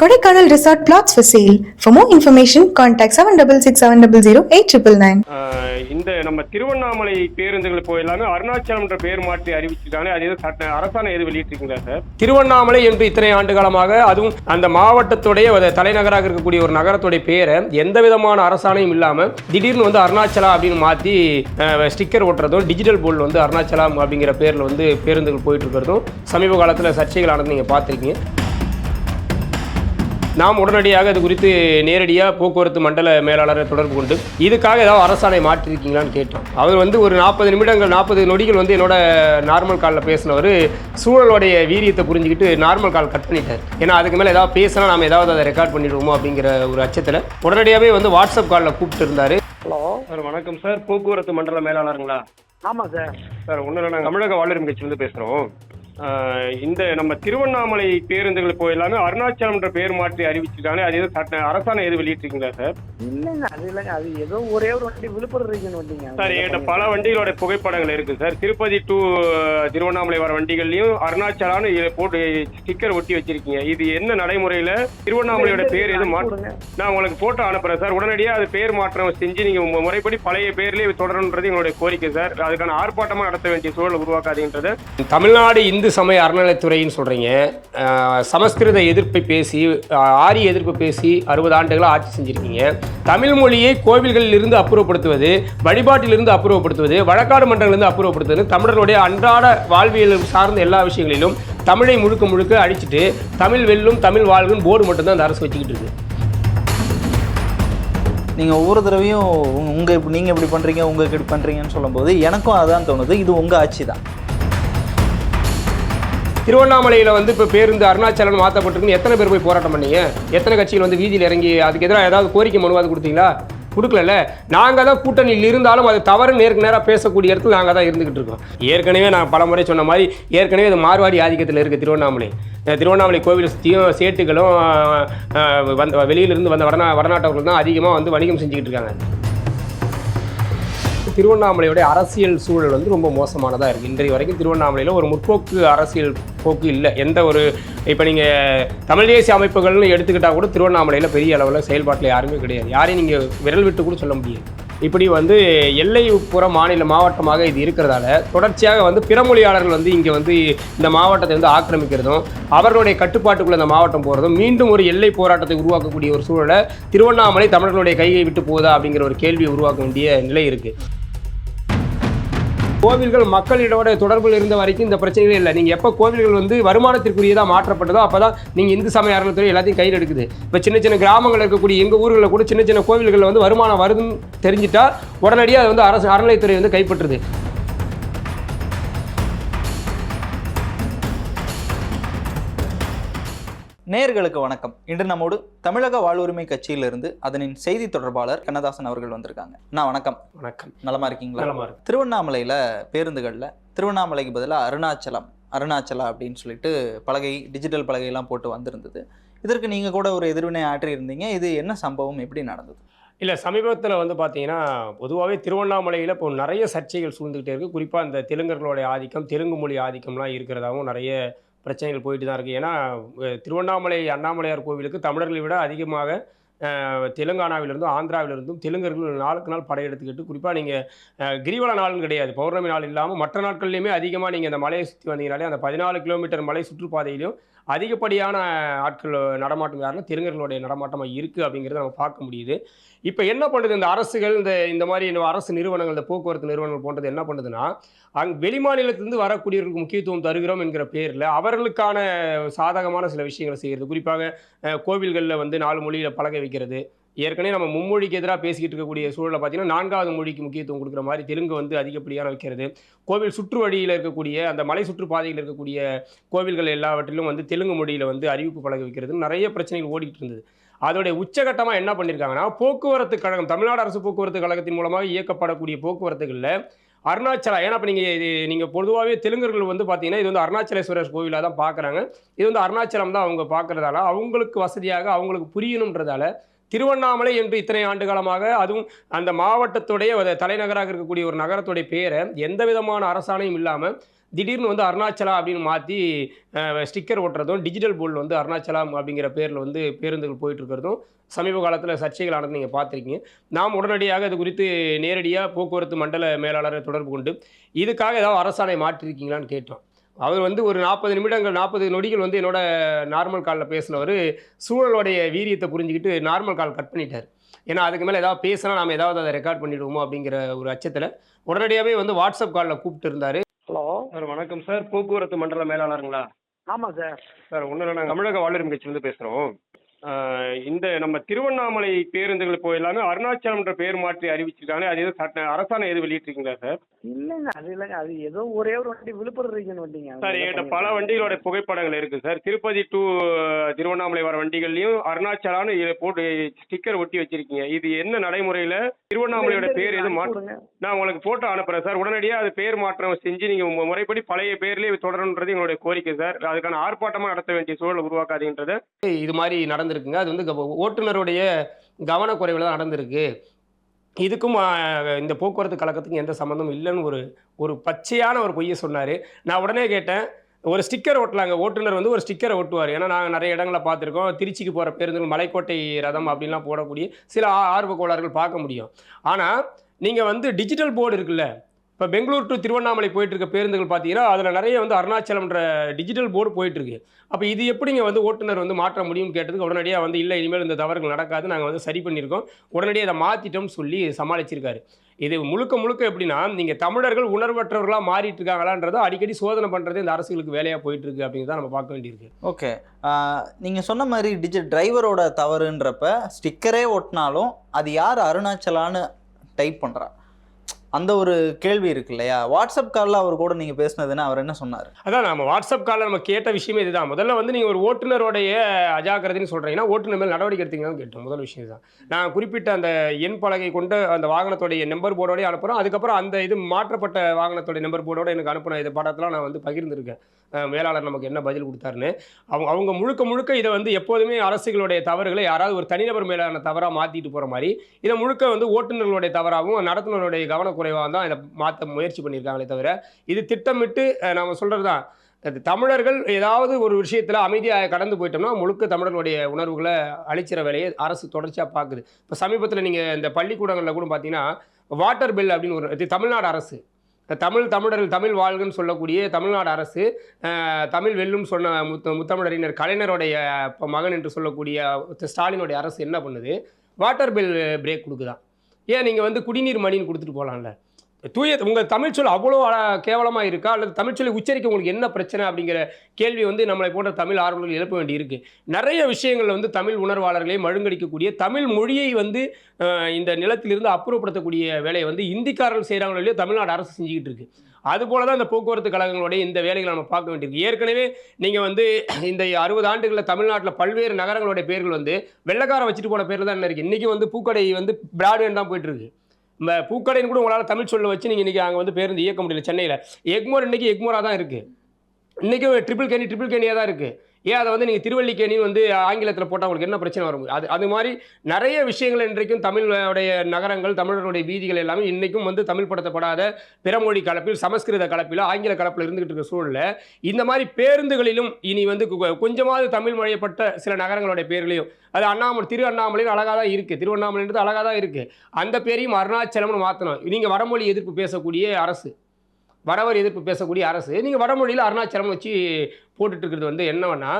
Kodaikanal Resort plots for sale. For more information, contact 7667008999. ஆஹ் இந்த நம்ம திருவண்ணாமலை பேருந்துகள் இப்போ எல்லாமே அருணாச்சலம் என்ற பெயர் மாற்றி அறிவிச்சிருக்காங்க அது எதுவும் சட்ட அரசாணை எது வெளியிட்டிருக்கீங்களா சார் திருவண்ணாமலை என்று இத்தனை ஆண்டு காலமாக அதுவும் அந்த மாவட்டத்துடைய தலைநகராக இருக்கக்கூடிய ஒரு நகரத்துடைய பேரை எந்த விதமான அரசாணையும் இல்லாமல் திடீர்னு வந்து அருணாச்சலா அப்படின்னு மாற்றி ஸ்டிக்கர் ஒட்டுறதும் டிஜிட்டல் போர்டில் வந்து அருணாச்சலம் அப்படிங்கிற பேரில் வந்து பேருந்துகள் போயிட்டு இருக்கிறதும் சமீப காலத்தில் சர்ச்சைகளானது நீங்கள் பார்த்துருக்கீங்க நாம் உடனடியாக இது குறித்து நேரடியாக போக்குவரத்து மண்டல மேலாளரை தொடர்பு கொண்டு இதுக்காக ஏதாவது அரசாணை மாற்றிருக்கீங்களான்னு கேட்டோம். அவர் வந்து ஒரு நாற்பது நிமிடங்கள் நாற்பது நொடிகள் வந்து என்னோட நார்மல் காலில் பேசினவர் சூழலுடைய வீரியத்தை புரிஞ்சுக்கிட்டு நார்மல் கால் கட் பண்ணிட்டார். ஏன்னா அதுக்கு மேலே ஏதாவது பேசினா நாம் ஏதாவது அதை ரெக்கார்ட் பண்ணிடுவோமோ அப்படிங்கிற ஒரு அச்சத்தில் உடனடியாகவே வந்து வாட்ஸ்அப் காலில் கூப்பிட்டு இருந்தார் ஹலோ. சார் வணக்கம் சார். போக்குவரத்து மண்டல மேலாளருங்களா? ஆமாம் சார். சார் ஒன்றும் இல்லை நாங்கள் தமிழக வாழ்வுரிமை கட்சியிலேருந்து பேசுகிறோம் இந்த நம்ம திருவண்ணாமலை பேருந்துகள் இப்போ எல்லாமே அருணாச்சலம் என்ற பெயர் மாற்றி அறிவிச்சிருக்காங்க. அது எதுவும் சட்ட அரசாணை எது வெளியிட்டிருக்கீங்களா சார்? இல்லைங்க அது இல்லைங்க. அது ஏதோ ஒரே ஒரு வண்டி விழுப்புரம் ரீஜன் வண்டிங்க. சார் என்கிட்ட பல வண்டிகளோட புகைப்படங்கள் இருக்கு சார். திருப்பதி டு திருவண்ணாமலை வர வண்டிகள்லயும் அருணாச்சலான்னு இதை போட்டு ஸ்டிக்கர் ஒட்டி வச்சிருக்கீங்க. இது என்ன நடைமுறையில? திருவண்ணாமலையோட பேர் எதுவும் மாற்ற கொடுங்க. நான் உங்களுக்கு போட்டோ அனுப்புறேன் சார். உடனடியாக அது பேர் மாற்றம் செஞ்சு நீங்க உங்க முறைப்படி பழைய பேர்லயே தொடரணுன்றது எங்களுடைய கோரிக்கை சார். அதுக்கான ஆர்ப்பாட்டமா நடத்த வேண்டிய சூழல் உருவாக்காதீங்கன்றது தமிழ்நாடு இந்து சமய அறநிலைத்துறைன்னு சொல்றீங்க. சமஸ்கிருத எதிர்ப்பை பேசி ஆரிய எதிர்ப்பு பேசி அறுபது ஆண்டுகளாக ஆட்சி செஞ்சுருக்கீங்க. தமிழ் மொழியை கோவில்களில் இருந்து அப்புறப்படுத்துவது வழிபாட்டிலிருந்து அப்புறப்படுத்துவது வழக்காடு மன்றங்களிலிருந்து அப்புறப்படுத்துவது தமிழர்களுடைய அன்றாட வாழ்வியல் சார்ந்த எல்லா விஷயங்களிலும் தமிழை முழுக்க முழுக்க அடிச்சிட்டு தமிழ் வெல்லும் தமிழ் வாழ்வுன்னு போர்டு மட்டும்தான் அந்த அரசு வச்சுக்கிட்டு இருக்குது நீங்கள் ஒவ்வொரு தடவையும் உங்கள் இப்படி நீங்கள் இப்படி பண்ணுறீங்க உங்களுக்கு இப்படி பண்ணுறீங்கன்னு சொல்லும்போது எனக்கும் அதான் தோணுது. இது உங்கள் ஆட்சி தான். திருவண்ணாமலையில் வந்து இப்போ பேருந்து அருணாச்சலம் மாற்றப்பட்டிருக்குன்னு எத்தனை பேர் போய் போராட்டம் பண்ணீங்க? எத்தனை கட்சிகள் வந்து வீதியில் இறங்கி அதுக்கு எதிராக ஏதாவது கோரிக்கை மனுவாது கொடுத்தீங்களா? கொடுக்கலல்ல. நாங்கள் தான் கூட்டணியில் இருந்தாலும் அது தவறு நேருக்கு நேராக பேசக்கூடிய இடத்துல நாங்கள் தான் இருந்துக்கிட்டு இருக்கோம். ஏற்கனவே நான் பல முறை சொன்ன மாதிரி ஏற்கனவே இது மார்வாடி ஆதிக்கத்தில் இருக்குது திருவண்ணாமலை. திருவண்ணாமலை கோவில் சுற்றியும் சேட்டுகளும் வந்த வெளியிலிருந்து வந்த வடநா வடநாட்டவர்கள் தான் அதிகமாக வந்து வணிகம் செஞ்சுக்கிட்டு இருக்காங்க. திருவண்ணாமலையுடைய அரசியல் சூழல் வந்து ரொம்ப மோசமானதாக இருக்குது இன்றைய வரைக்கும் திருவண்ணாமலையில் ஒரு முற்போக்கு அரசியல் போக்கு இல்லை. எந்த ஒரு இப்போ நீங்கள் தமிழ் தேசிய அமைப்புகள்னு எடுத்துக்கிட்டால் கூட திருவண்ணாமலையில் பெரிய அளவில் செயல்பாட்டில் யாருமே கிடையாது. யாரையும் நீங்கள் விரல் விட்டு கூட சொல்ல முடியாது. இப்படி வந்து எல்லைப்புற மாநில மாவட்டமாக இது இருக்கிறதால தொடர்ச்சியாக வந்து பிற மொழியாளர்கள் வந்து இங்கே வந்து இந்த மாவட்டத்தை வந்து ஆக்கிரமிக்கிறதும் அவர்களுடைய கட்டுப்பாட்டுக்குள்ள இந்த மாவட்டம் போகிறதும் மீண்டும் ஒரு எல்லை போராட்டத்தை உருவாக்கக்கூடிய ஒரு சூழலை திருவண்ணாமலை தமிழர்களுடைய கையை விட்டு போகுதா அப்படிங்கிற ஒரு கேள்வியை உருவாக்க வேண்டிய நிலை இருக்குது கோவில்கள் மக்களிடோட தொடர்பில் இருந்த வரைக்கும் இந்த பிரச்சனைகளே இல்லை. நீங்கள் எப்போ கோவில்கள் வந்து வருமானத்திற்குரியதாக மாற்றப்பட்டதோ அப்போ தான் நீங்கள் இந்து சமய அறநிலைத்துறை எல்லாத்தையும் கையில் எடுக்குது. இப்போ சின்ன சின்ன கிராமங்கள் இருக்கக்கூடிய எங்கள் ஊர்களில் கூட சின்ன சின்ன கோவில்களில் வந்து வருமானம் வருதுன்னு தெரிஞ்சிட்டா உடனடியாக அது வந்து அரசு அறநிலைத்துறை வந்து கைப்பற்றுது. நேயர்களுக்கு வணக்கம். இன்று நம்மோடு தமிழக வாழ்வுரிமை கட்சியிலிருந்து அதனின் செய்தி தொடர்பாளர் கண்ணதாசன் அவர்கள் வந்திருக்காங்க. நான் வணக்கம். வணக்கம். நலமா இருக்கீங்களா? நலமா இருக்கு. திருவண்ணாமலையில் பேருந்துகளில் திருவண்ணாமலைக்கு பதிலாக அருணாச்சலம் அருணாச்சலா அப்படின்னு சொல்லிட்டு பலகை டிஜிட்டல் பலகையெல்லாம் போட்டு வந்திருந்தது. இதற்கு நீங்கள் கூட ஒரு எதிர்வினை ஆற்றி இருந்தீங்க இது என்ன சம்பவம்? எப்படி நடந்தது? இல்லை சமீபத்தில் வந்து பார்த்தீங்கன்னா பொதுவாகவே திருவண்ணாமலையில் இப்போ நிறைய சர்ச்சைகள் சூழ்ந்துக்கிட்டே இருக்குது குறிப்பாக இந்த தெலுங்கர்களுடைய ஆதிக்கம் தெலுங்கு மொழி ஆதிக்கம்லாம் இருக்கிறதாகவும் நிறைய பிரச்சனைகள் போயிட்டு தான் இருக்குது ஏன்னா திருவண்ணாமலை அண்ணாமலையார் கோவிலுக்கு தமிழர்களை விட அதிகமாக தெலுங்கானாவிலிருந்தும் ஆந்திராவிலிருந்தும் தெலுங்கர்கள் நாளுக்கு நாள் படையெடுத்துக்கிட்டு குறிப்பாக நீங்கள் கிரிவல நாள்னு கிடையாது. பௌர்ணமி நாள் இல்லாமல் மற்ற நாட்கள்லையுமே அதிகமாக நீங்கள் அந்த மலையை சுற்றி வந்தீங்கனாலே அந்த பதினாலு கிலோமீட்டர் மலை சுற்றுப்பாதையிலும் அதிகப்படியான ஆட்கள் நடமாட்டம் யாருன்னா தெலுங்கர்களுடைய நடமாட்டமாக இருக்குது அப்படிங்கிறத நம்ம பார்க்க முடியுது. இப்போ என்ன பண்ணுது இந்த அரசுகள் இந்த இந்த மாதிரி அரசு நிறுவனங்கள் இந்த போக்குவரத்து நிறுவனங்கள் போன்றது என்ன பண்ணுதுன்னா அங் வெளிமாநிலத்திலிருந்து வரக்கூடியவர்களுக்கு முக்கியத்துவம் தருகிறோம் என்கிற பேரில் அவர்களுக்கான சாதகமான சில விஷயங்களை செய்கிறது குறிப்பாக கோவில்களில் வந்து நாலு மொழியில் பழக வைக்கிறது. ஏற்கனவே நம்ம மும்மொழிக்கு எதிராக பேசிக்கிட்டு இருக்கக்கூடிய சூழலை பார்த்தீங்கன்னா நான்காவது மொழிக்கு முக்கியத்துவம் கொடுக்குற மாதிரி தெலுங்கு வந்து அதிகப்படியான வைக்கிறது. கோவில் சுற்று வழியில் இருக்கக்கூடிய அந்த மலை சுற்றுப்பாதையில் இருக்கக்கூடிய கோவில்கள் எல்லாவற்றிலும் வந்து தெலுங்கு மொழியில் வந்து அறிவிப்பு பழக வைக்கிறது. நிறைய பிரச்சனைகள் ஓடிட்டு இருந்தது. அதோடைய உச்சகட்டமாக என்ன பண்ணியிருக்காங்கன்னா போக்குவரத்து கழகம் தமிழ்நாடு அரசு போக்குவரத்து கழகத்தின் மூலமாக இயக்கப்படக்கூடிய போக்குவரத்துகளில் அருணாச்சலா ஏன்னா இப்போ நீங்கள் இது நீங்கள் பொதுவாகவே தெலுங்கர்கள் வந்து பார்த்தீங்கன்னா இது வந்து அருணாச்சலேஸ்வரர் கோவிலாக தான் பார்க்குறாங்க. இது வந்து அருணாச்சலம் தான் அவங்க பார்க்குறதால அவங்களுக்கு வசதியாக அவங்களுக்கு புரியணுன்றதால திருவண்ணாமலை என்று இத்தனை ஆண்டு காலமாக அதுவும் அந்த மாவட்டத்துடைய தலைநகராக இருக்கக்கூடிய ஒரு நகரத்துடைய பேரை எந்த விதமான அரசாணையும் இல்லாமல் திடீர்னு வந்து அருணாச்சலா அப்படின்னு மாற்றி ஸ்டிக்கர் ஒட்டுறதும் டிஜிட்டல் போர்டில் வந்து அருணாச்சலம் அப்படிங்கிற பேரில் வந்து பேருந்துகள் போயிட்டு இருக்கிறதும் சமீப காலத்தில் சர்ச்சைகளானது நீங்கள் பார்த்துருக்கீங்க. நாம் உடனடியாக இது குறித்து நேரடியாக போக்குவரத்து மண்டல மேலாளரை தொடர்பு கொண்டு இதுக்காக ஏதாவது அரசாணை மாற்றிருக்கீங்களான்னு கேட்டோம். அவர் வந்து ஒரு நாற்பது நிமிடங்கள் நாற்பது நொடிகள் வந்து என்னோட நார்மல் காலில் பேசினவர் சூழலோடைய வீரியத்தை புரிஞ்சுக்கிட்டு நார்மல் கால் கட் பண்ணிட்டார். ஏன்னா அதுக்கு மேலே ஏதாவது பேசினா நாம் ஏதாவது அதை ரெக்கார்ட் பண்ணிடுவோமோ அப்படிங்கிற ஒரு அச்சத்தில் உடனடியாகவே வந்து வாட்ஸ்அப் காலில் கூப்பிட்டு இருந்தார். ஹலோ. சார் வணக்கம் சார். போக்குவரத்து மண்டல மேலாளருங்களா? ஆமாம் சார். சார் ஒன்றும் இல்லை நாங்கள் தமிழக வாழ்வுரிமை கட்சியிலேருந்து பேசுகிறோம் இந்த நம்ம திருவண்ணாமலை பேருந்துகள் இப்போ எல்லாமே அருணாச்சலம்ன்ற பேர் மாற்றி அறிவிச்சிருக்காங்க அது எதுவும் சட்ட அரசாணை எதுவும் வெளியிட்டிருக்கீங்களா சார்? இல்லைங்க அது இல்லைங்க அது ஏதோ ஒரே ஒரு வண்டி விழுப்புரம் ரீஜன் வண்டிங்க. சார் என்கிட்ட பல வண்டிகளோட புகைப்படங்கள் இருக்கு சார். திருப்பதி டு திருவண்ணாமலை வர வண்டிகள்லையும் அருணாச்சலான்னு போட்டு ஸ்டிக்கர் ஒட்டி வச்சிருக்கீங்க. இது என்ன நடைமுறையில திருவண்ணாமலையோட பேர் எதுவும் மாற்ற கொடுங்க. நான் உங்களுக்கு போட்டோ அனுப்புறேன் சார். உடனடியாக அது பேர் மாற்றம் செஞ்சு நீங்கள் உங்கள் முறைப்படி பழைய பேர்லேயே தொடரணுன்றது எங்களுடைய கோரிக்கை சார். அதுக்கான ஆர்ப்பாட்டமாக நடத்த வேண்டிய சூழலை உருவாக்காதீங்கன்றத. இது மாதிரி நடந்திருக்குங்க. அது வந்து ஓட்டுநருடைய கவனக்குறைவில் தான் நடந்திருக்கு. இதுக்கும் இந்த போக்குவரத்து கழகத்துக்கும் எந்த சம்மந்தமும் இல்லைன்னு ஒரு ஒரு பச்சையான ஒரு பொய்யை சொன்னார். நான் உடனே கேட்டேன். ஒரு ஸ்டிக்கர் ஓட்டலாங்க. ஓட்டுநர் வந்து ஒரு ஸ்டிக்கரை ஒட்டுவார் ஏன்னா நாங்கள் நிறைய இடங்களை பார்த்துருக்கோம். திருச்சிக்கு போகிற பேருந்துகள் மலைக்கோட்டை ரதம் அப்படின்லாம் போடக்கூடிய சில ஆ- ஆர்வ கோளாறுகள் பார்க்க முடியும். ஆனால் நீங்கள் வந்து டிஜிட்டல் போர்டு இருக்குல்ல இப்போ பெங்களூர் டு திருவண்ணாமலை போயிட்டு இருக்க பேருந்துகள் பார்த்தீங்கன்னா அதில் நிறைய வந்து அருணாச்சலம்ன்ற டிஜிட்டல் போர்டு போயிட்டுருக்கு அப்போ இது எப்படிங்க வந்து ஓட்டுநர் வந்து மாற்ற முடியும்னு கேட்டதுக்கு உடனடியாக வந்து இல்லை இனிமேல் இந்த தவறுகள் நடக்காது நாங்கள் வந்து சரி பண்ணியிருக்கோம். உடனடியாக இதை மாற்றிட்டோம்னு சொல்லி சமாளிச்சிருக்காரு. இது முழுக்க முழுக்க எப்படின்னா நீங்கள் தமிழர்கள் உணர்வற்றவர்களாக மாறிட்டு இருக்காங்களான்றதை அடிக்கடி சோதனை பண்ணுறது இந்த அரசுகளுக்கு வேலையாக போயிட்டு இருக்கு அப்படிங்கிறத நம்ம பார்க்க வேண்டியிருக்கு. ஓகே. நீங்கள் சொன்ன மாதிரி டிஜி டிரைவரோட தவறுன்றப்ப ஸ்டிக்கரே ஒட்டினாலும் அது யார் அருணாச்சலான்னு டைப் பண்ணுறா அந்த ஒரு கேள்வி இருக்கு இல்லையா? வாட்ஸ்அப் காலில் அவர் கூட நீங்கள் பேசினதுன்னு அவர் என்ன சொன்னார்? அதான் நம்ம வாட்ஸ்அப் காலில் நம்ம கேட்ட விஷயமே இதுதான். முதல்ல வந்து நீங்கள் ஒரு ஓட்டுநருடைய அஜாக்கிரதைன்னு சொல்கிறீங்கன்னா ஓட்டுநர் மேல் நடவடிக்கை எடுத்தீங்கன்னு கேட்டோம். முதல் விஷயம் தான் நான் குறிப்பிட்ட அந்த எண் பலகை கொண்டு அந்த வாகனத்துடைய நம்பர் போர்டோடய அனுப்புகிறோம் அதுக்கப்புறம் அந்த இது மாற்றப்பட்ட வாகனத்துடைய நம்பர் போர்டோட எனக்கு அனுப்பின இது படத்தெலாம் நான் வந்து பகிர்ந்திருக்கேன். மேலாளர் நமக்கு என்ன பதில் கொடுத்தாருன்னு அவங்க அவங்க முழுக்க முழுக்க இதை வந்து எப்போதுமே அரசுகளுடைய தவறுகளை யாராவது ஒரு தனிநபர் மேலான தவறாக மாற்றிட்டு போகிற மாதிரி இதை முழுக்க வந்து ஓட்டுநர்களுடைய தவறாகவும் நடத்துனருடைய கவனக்குறைவாக தான் இதை மாற்ற முயற்சி பண்ணியிருக்காங்களே தவிர இது திட்டமிட்டு நம்ம சொல்கிறது தான் தமிழர்கள் ஏதாவது ஒரு விஷயத்தில் அமைதியாக கடந்து போயிட்டோம்னா முழுக்க தமிழர்களுடைய உணர்வுகளை அழிச்சிற வேலையை அரசு தொடர்ச்சியாக பார்க்குது இப்போ சமீபத்தில் நீங்கள் இந்த பள்ளிக்கூடங்களில் கூட பார்த்தீங்கன்னா வாட்டர் பில் அப்படின்னு ஒரு இது தமிழ்நாடு அரசு. தமிழ் தமிழர்கள் தமிழ் வாழ்கன்னு சொல்லக்கூடிய தமிழ்நாடு அரசு தமிழ் வெல்லும் சொன்ன முத்த முத்தமிழறிஞர் கலைஞருடைய மகன் என்று சொல்லக்கூடிய ஸ்டாலினுடைய அரசு என்ன பண்ணுது? வாட்டர் பில் பிரேக் கொடுக்குதான். ஏன்? நீங்கள் வந்து குடிநீர் மணின்னு கொடுத்துட்டு போகலாம்ல தூய உங்கள் தமிழ் சொல் அவ்வளோ கேவலமாக இருக்கா? அல்லது தமிழ் சொல்லி உச்சரிக்க உங்களுக்கு என்ன பிரச்சனை அப்படிங்கிற கேள்வி வந்து நம்மளை போன்ற தமிழ் ஆர்வலர்கள் எழுப்ப வேண்டியிருக்கு. நிறைய விஷயங்கள் வந்து தமிழ் உணர்வாளர்களை மழுங்கடிக்கக்கூடிய தமிழ் மொழியை வந்து இந்த நிலத்திலிருந்து அப்புறப்படுத்தக்கூடிய வேலையை வந்து இந்திக்காரர்கள் செய்கிறாங்களோ இல்லையோ தமிழ்நாடு அரசு செஞ்சுக்கிட்டு இருக்கு அதுபோல தான் இந்த போக்குவரத்து கழகங்களுடைய இந்த வேலைகளை நம்ம பார்க்க வேண்டியிருக்கு. ஏற்கனவே நீங்கள் வந்து இந்த அறுபது ஆண்டுகளில் தமிழ்நாட்டில் பல்வேறு நகரங்களுடைய பேர்கள் வந்து வெள்ளக்காரன் வச்சுட்டு போன பேர் தான் என்ன இருக்குது இன்றைக்கி வந்து பூக்கடை வந்து பிராட்வேன் தான் போயிட்டுருக்கு. இந்த பூக்கடைன்னு கூட உங்களால் தமிழ் சொல்ல வச்சு நீங்கள் இன்றைக்கி அங்கே வந்து பேருந்து இயக்க முடியல சென்னையில். எக்மோர் இன்றைக்கி எக்மோராக தான் இருக்குது இன்றைக்கும் ட்ரிபிள் கேணி ட்ரிபிள் கேணியாக தான் இருக்குது ஏன் அதை வந்து நீங்கள் திருவள்ளிக்கேணி வந்து ஆங்கிலத்தில் போட்டால் உங்களுக்கு என்ன பிரச்சனை வரும்? அது அது மாதிரி நிறைய விஷயங்கள் இன்றைக்கும் தமிழுடைய நகரங்கள் தமிழர்களுடைய வீதிகள் எல்லாமே இன்றைக்கும் வந்து தமிழ் படுத்தப்படாத பிறமொழி கலப்பில் சமஸ்கிருத கலப்பில் ஆங்கில கலப்பில் இருந்துகிட்டு இருக்க சூழலில் இந்த மாதிரி பேருந்துகளிலும் இனி வந்து கு- கொஞ்சமாவது தமிழ் மொழியப்பட்ட சில நகரங்களுடைய பேர்களையும் அது அண்ணாமலை திரு அண்ணாமலைன்னு அழகாக தான் இருக்குது திருவண்ணாமலைன்றது அழகாக தான் இருக்குது அந்த பேரையும் அருணாச்சலம்னு மாற்றணும் நீங்கள் வடமொழி எதிர்ப்பு பேசக்கூடிய அரசு வடவர் எதிர்ப்பு பேசக்கூடிய அரசு நீங்கள் வடமொழியில் அருணாச்சலம் வச்சு போட்டுட்டு இருக்கிறது வந்து என்னவென்னா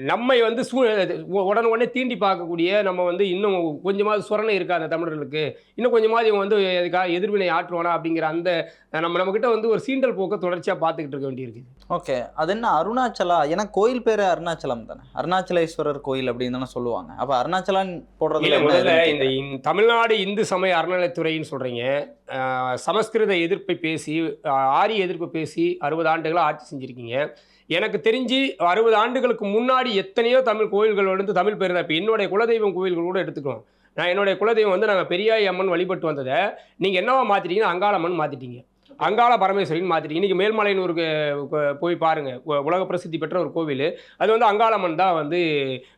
நம்மை வந்து சூ உடனே உடனே தீண்டி பார்க்கக்கூடிய நம்ம வந்து இன்னும் கொஞ்சமாவது சுரணை இருக்கா அந்த தமிழர்களுக்கு? இன்னும் கொஞ்சமாவது இவங்க வந்து எதுக்காக எதிர்வினை ஆற்றுவானா அப்படிங்கிற அந்த நம்ம நம்மக்கிட்ட வந்து ஒரு சீண்டல் போக்க தொடர்ச்சியாக பார்த்துக்கிட்டு இருக்க வேண்டியிருக்கு. ஓகே. அது என்ன அருணாச்சலா? ஏன்னா கோயில் பேரு அருணாச்சலம் தானே. அருணாச்சலேஸ்வரர் கோயில் அப்படின்னு தானே சொல்லுவாங்க. அப்போ அருணாச்சலான்னு முதல்ல இதுன்னு இந்த தமிழ்நாடு இந்து சமய அறநிலைத்துறைன்னு சொல்றீங்க. ஆஹ் சமஸ்கிருத எதிர்ப்பை பேசி ஆரிய எதிர்ப்பு பேசி அறுபது ஆண்டுகளா ஆட்சி செஞ்சிருக்கீங்க. எனக்கு தெரிஞ்சு அறுபது ஆண்டுகளுக்கு முன்னாடி எத்தனையோ தமிழ் கோயில்கள் வந்து தமிழ் பேர் இப்போ என்னுடைய குலதெய்வம் கோயில்கள் கூட எடுத்துக்கலாம். நான் என்னுடைய குலதெய்வம் வந்து நாங்கள் பெரியாய் அம்மன் வழிபட்டு வந்ததை நீங்கள் என்னவா மாற்றிட்டீங்கன்னா அங்காளம்மன் மாற்றிட்டீங்க அங்காள பரமேஸ்வரின்னு மாற்றிட்டீங்க இன்றைக்கி மேல்மலையனூருக்கு அஹ், போய் பாருங்கள் உலக பிரசித்தி பெற்ற ஒரு கோவில். அது வந்து அங்காளம்மன் தான் வந்து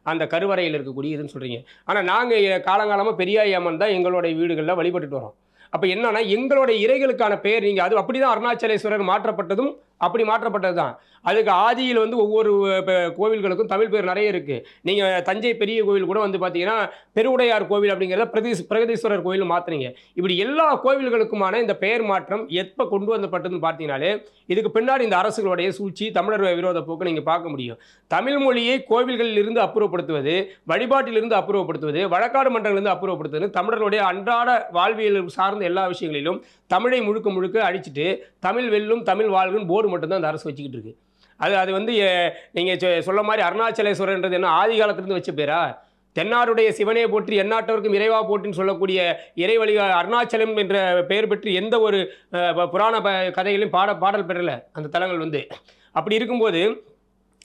அந்த கருவறையில் இருக்கக்கூடிய இதுன்னு சொல்கிறீங்க ஆனால் நாங்கள் காலங்காலமாக பெரியாய் அம்மன் தான் எங்களுடைய வீடுகளில் வழிபட்டுட்டு வரோம். அப்போ என்னன்னா எங்களுடைய இறைகளுக்கான பெயர் நீங்கள் அது அப்படி தான் அருணாச்சலேஸ்வரர் மாற்றப்பட்டதும் அப்படி மாற்றப்பட்டது தான் அதுக்கு ஆதியில் வந்து ஒவ்வொரு இப்போ கோவில்களுக்கும் தமிழ் பேர் நிறைய இருக்குது நீங்கள் தஞ்சை பெரிய கோவில் கூட வந்து பார்த்தீங்கன்னா பெருவுடையார் கோவில் அப்படிங்கிறத பிரதீஸ் பிரகதீஸ்வரர் கோவில் மாற்றுறீங்க இப்படி எல்லா கோவில்களுக்குமான இந்த பெயர் மாற்றம் எப்போ கொண்டு வந்தப்பட்டதுன்னு பார்த்தீங்கனாலே இதுக்கு பின்னாடி இந்த அரசுகளுடைய சூழ்ச்சி தமிழர் விரோத போக்கு நீங்கள் பார்க்க முடியும். தமிழ் மொழியை கோவில்களில் இருந்து அப்புறப்படுத்துவது வழிபாட்டிலிருந்து அப்புறப்படுத்துவது வழக்காடு மன்றங்களிலிருந்து அப்புறப்படுத்துவது தமிழர்களுடைய அன்றாட வாழ்வியல் சார்ந்த எல்லா விஷயங்களிலும் தமிழை முழுக்க முழுக்க அழிச்சிட்டு தமிழ் வெல்லும் தமிழ் வாழ்வுன்னு போர்டு மட்டும்தான் அந்த அரசு வச்சுக்கிட்டு இருக்குது அது அது வந்து நீங்கள் சொல்ல மாதிரி அருணாச்சலேஸ்வரர்ன்றது என்ன? ஆதி காலத்திலிருந்து வச்ச பேரா? தென்னாருடைய சிவனே போற்றி எந்நாட்டவருக்கும் இறைவா போற்றின்னு சொல்லக்கூடிய இறைவழி அருணாச்சலம் என்ற பெயர் பெற்று எந்த ஒரு ப- புராண ப கதைகளையும் பாட பாடல் பெறலை அந்த தலங்கள் வந்து. அப்படி இருக்கும்போது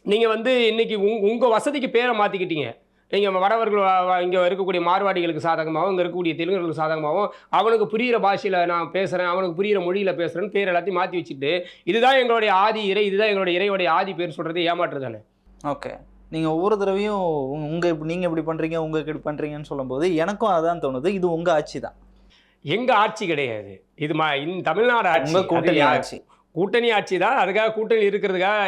நீங்கள் வந்து இன்றைக்கி உங் உங்கள் வசதிக்கு பேரை மாற்றிக்கிட்டீங்க நீங்கள் வடவர்கள் இங்கே இருக்கக்கூடிய மார்வாடிகளுக்கு சாதகமாகவும் இங்கே இருக்கக்கூடிய தெலுங்கர்களுக்கு சாதகமாகவும் அவனுக்கு புரிகிற பாஷையில் நான் பேசுகிறேன் அவனுக்கு புரிகிற மொழியில் பேசுகிறேன்னு பேர் எல்லாத்தையும் மாற்றி வச்சுட்டு இதுதான் எங்களுடைய ஆதி இறை இதுதான் எங்களுடைய இறையுடைய ஆதி பேர் சொல்கிறது ஏமாற்று தானே? ஓகே. நீங்கள் ஒவ்வொரு தடவையும் உங்க- உங்க இப்படி நீங்கள் இப்படி பண்ணுறீங்க உங்க இப்படி பண்ணுறீங்கன்னு சொல்லும்போது எனக்கும் அதான் தோணுது இது உங்கள் ஆட்சி தான். எங்கள் ஆட்சி கிடையாது. இது மா இந்த தமிழ்நாடு ஆட்சி. உங்கள் கூட்டணி ஆட்சி. கூட்டணி ஆட்சி தான். அதுக்காக கூட்டணி இருக்கிறதுக்காக